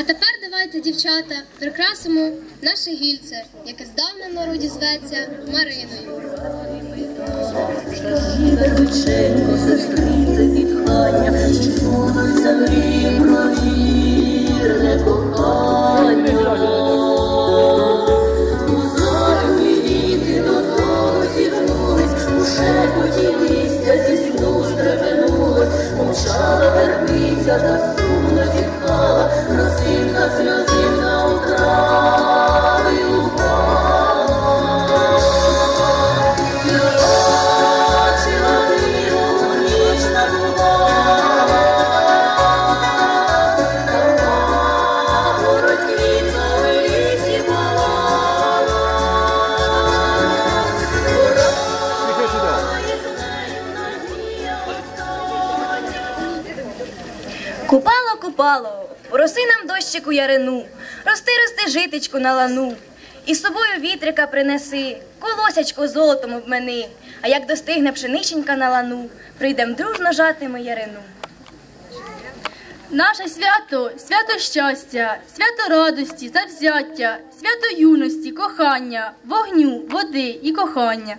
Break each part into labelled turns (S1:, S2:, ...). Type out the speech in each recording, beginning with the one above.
S1: А тепер давайте, дівчата, прикрасимо наше гільце, яке здавна в народі зветься Мариною.
S2: Величенько, сестрице зітхання, чи збудуться мрії про вірне кохання. Зі сну стрепенулось, мовчала вербиця та сумно зітхала, росинка сльозинка у трави упала. Бачила диву, ніч набувала, а воротниця в лісі палала. Пора із нею надія остання.
S3: Купало, купало, роси нам дощику ярину, рости, рости житечку на лану. І з собою вітрика принеси, колосячко золотом обмени, а як достигне пшениченька на лану, прийдем дружно жати ми ярину.
S4: Наше свято свято щастя, свято радості, завзяття, свято юності, кохання, вогню, води і кохання.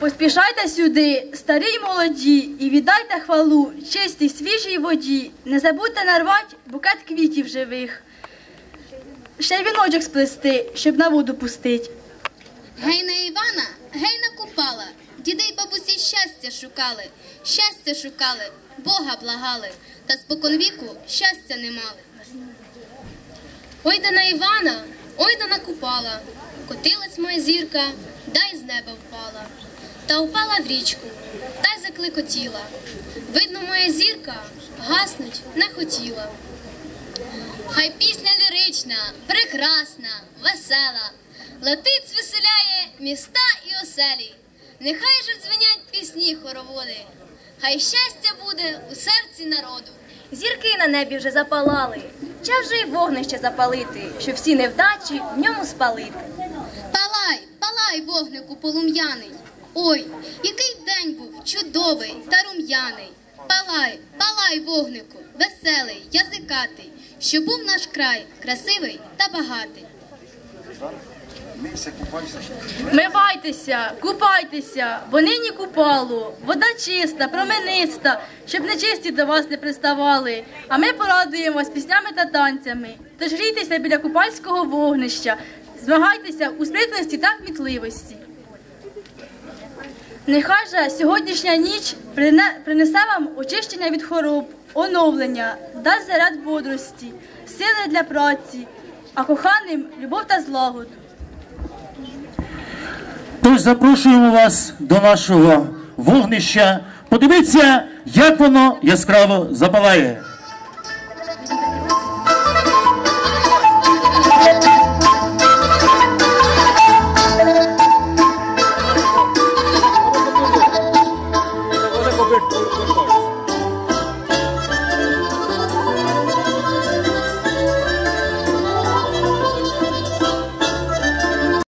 S4: Поспішайте сюди, старі й молоді, і віддайте хвалу чистій свіжій воді. Не забудьте нарвать букет квітів живих. Ще й віночок сплести, щоб на воду пустить.
S1: Гей на Івана, гей на Купала, діди й бабусі щастя шукали, щастя шукали, Бога благали, та споконвіку щастя не мали. Ой да на Івана, ой да на Купала, котилась моя зірка, да й з неба впала. Та впала в річку, та й закликотіла. Видно, моя зірка гаснуть не хотіла. Хай пісня лірична, прекрасна, весела, летить звеселяє міста і оселі. Нехай же дзвенять пісні хороводи, хай щастя буде у серці народу.
S3: Зірки на небі вже запалали, час вже й вогнище запалити, щоб всі невдачі в ньому спалити.
S1: Палай, палай, вогнику полум'яний. Ой, який день був чудовий та рум'яний. Палай, палай, вогнику, веселий, язикатий, що був наш край красивий та багатий.
S4: Мивайтеся, купайтеся, бо нині купало, вода чиста, промениста, щоб нечисті до вас не приставали. А ми порадуємо вас піснями та танцями. Тож грійтеся біля купальського вогнища, змагайтеся у спритності та кмітливості. Нехай же сьогоднішня ніч прине- принесе вам очищення від хвороб, оновлення, дасть заряд бодрості, сили для праці, а коханим любов та злагоду.
S5: Тож запрошуємо вас до нашого вогнища. Подивіться, як воно яскраво запалає.